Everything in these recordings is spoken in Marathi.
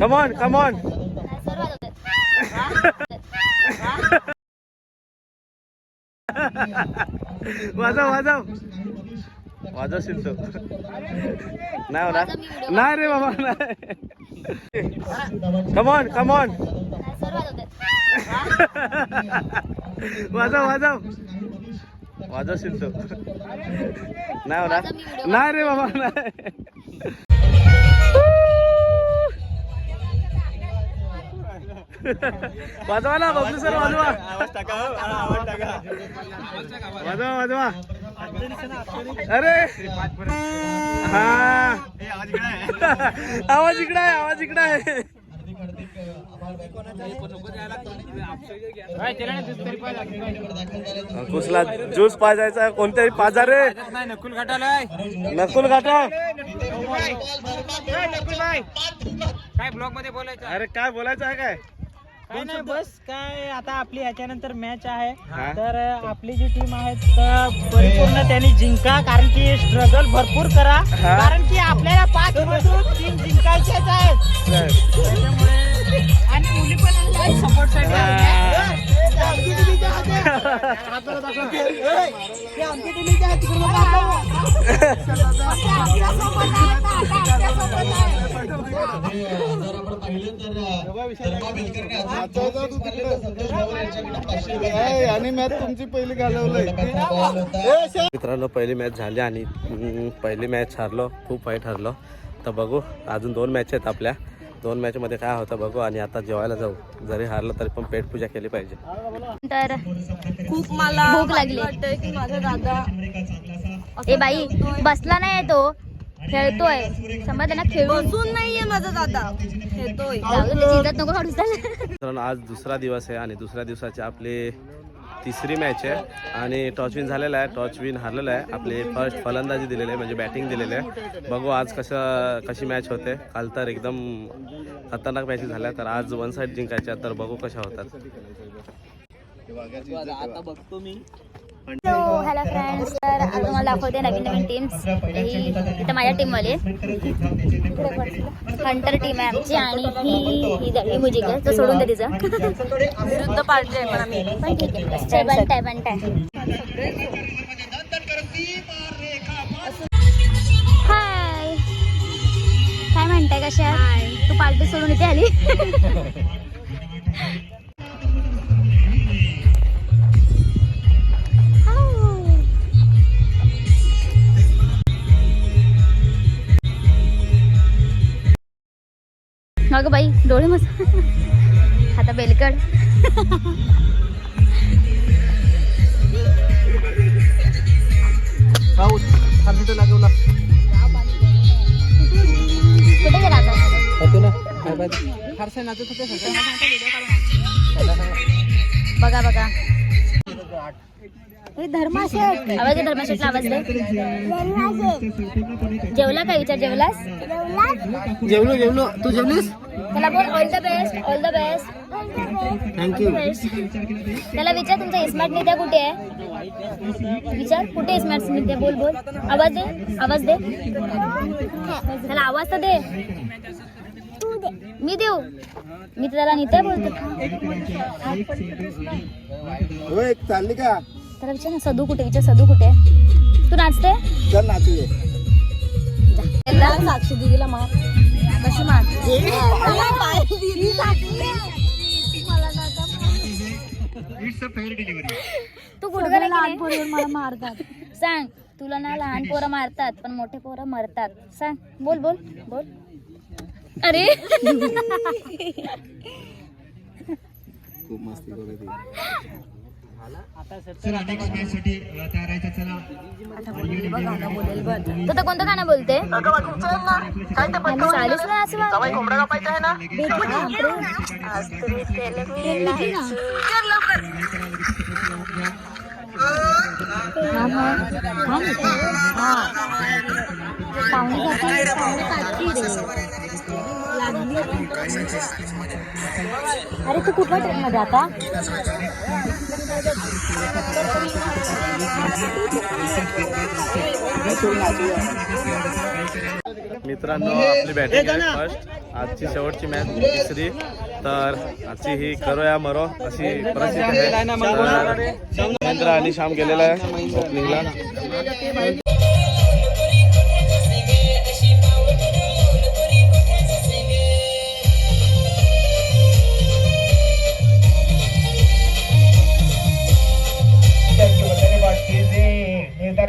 कमॉन कमॉन वाजव वाजव. वाजवशील तो. नाही होणार. नाही रे बाबा नाही. कमॉन कमॉन वाजव वाजव. वाजवशील तो. नाही होणार. नाही रे बाबा नाही. वाजवा ना बबलू सर वाजवा. वाजवा वाजवा. अरे! हा. आवाज इकडे आहे आवाज इकडे आहे. अंकुशला ज्यूस पाजायचा कोणत्याही पाजा रे. नकुल घाटालाय नकुल गाठा काय ब्लॉगमध्ये बोलायचं अरे काय बोलायचं आहे काय? काय नाही बस काय आता आपली ह्याच्यानंतर मॅच आहे. तर आपली जी टीम आहे तर परिपूर्ण त्यांनी जिंका कारण की स्ट्रगल भरपूर करा. कारण की आपल्याला पाच मधून तीन जिंकायचेच आहेत. त्याच्यामुळे आणि मुली पण सपोर्ट आणि मॅच तुमची पहिली घालवलंय मित्रांनो पहिली मॅच झाली आणि पहिली मॅच हरलो खूप वाईट हरलो. तर बघू अजून दोन मॅच आहेत आपल्या. दोन मॅचमध्ये काय होतं बघू आणि आता जेवायला जाऊ. जरी हारलं तरी पण पेटपूजा केली पाहिजे. तर खूप मला भूक लागली. वाटतंय की माझा दादा ए बाई बसला नाही तो. खेळतोय. समजलं ना खेळून. बसून नाहीये माझा दादा. खेळतोय. जाऊ दे, नको त्याला. आज दुसरा दिवस आहे आणि दुसऱ्या दिवसाची आपली तिसरी मॅच आहे. आणि टॉच विन झालेला आहे. टॉच विन हारलेला आहे. आपली फर्स्ट फलंदाजी दिलेली आहे. म्हणजे बॅटिंग दिलेली आहे. बघू आज कसं कशी मॅच होते. काल तर एकदम खतरनाक मॅच झाल्या. तर आज वन साईड जिंकायच्या. तर बघू कशा होतात. आता बघतो मी. हॅलो फ्रेंड्स तर आज तुम्हाला दाखवते नवीन नवीन टीम्स ही इथं माझ्या टीमवाले हंटर टीम आहे आमची आणि ही ही झाली मुजिक आहे. तर सोडून दे तिचं. विरुद्ध पार्टी आहे पण आम्ही. पण ठीक आहे. स्टे बनताय बनताय हाय काय म्हणताय कशा तू पार्टी सोडून इथे आली. अगं बाई डोळे मस्त. आता बेलकड कुठे गेला आता? बघा बघा. हे धर्माशेठ आवाज दे धर्माशेठला आवाज दे. जेवला काय विचार जेवलास? जेवलो जेवलो. तू जेवलीस? त्याला बोल all the best all the best thank you त्याला विचार तुमचा स्मार्ट नित्या कुठे आहे? विचार कुठे स्मार्ट नित्या बोल बोल. आवाज दे आवाज दे. त्याला आवाज तर दे. मी देऊ. मी तर त्याला नित्या बोलतो. चालली का? त्याला विचार ना सदू कुठे? विचार सदू कुठे? आहे? तू नाचते? चल नाचूया. साक्षी दिदीला मार. कशी मार? तू गुडघा लहान पोरीवर मला मारतात. सांग. तुला ना लहान पोरं मारतात पण मोठे पोरं मरतात. सांग. बोल बोल. बोल. अरे. खूप मस्ती करत तर कोणतं गाणं बोलते असं अरे तू कुठल्या ट्रेन मध्ये आता मित्रांनो आपली बॅटिंग आहे फर्स्ट आजची शेवटची मॅच तिसरी तर आजची ही करूया मरो अशी परिस्थिती आहे. महेंद्र आणि श्याम गेलेला आहे. ओपनिंगला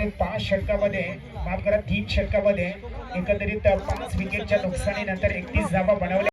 एकंदरीत पाच षटकामध्ये माफ करा तीन षटकामध्ये एकंदरीत पाच विकेटच्या नुकसानीनंतर एकतीस धावा बनवल्या.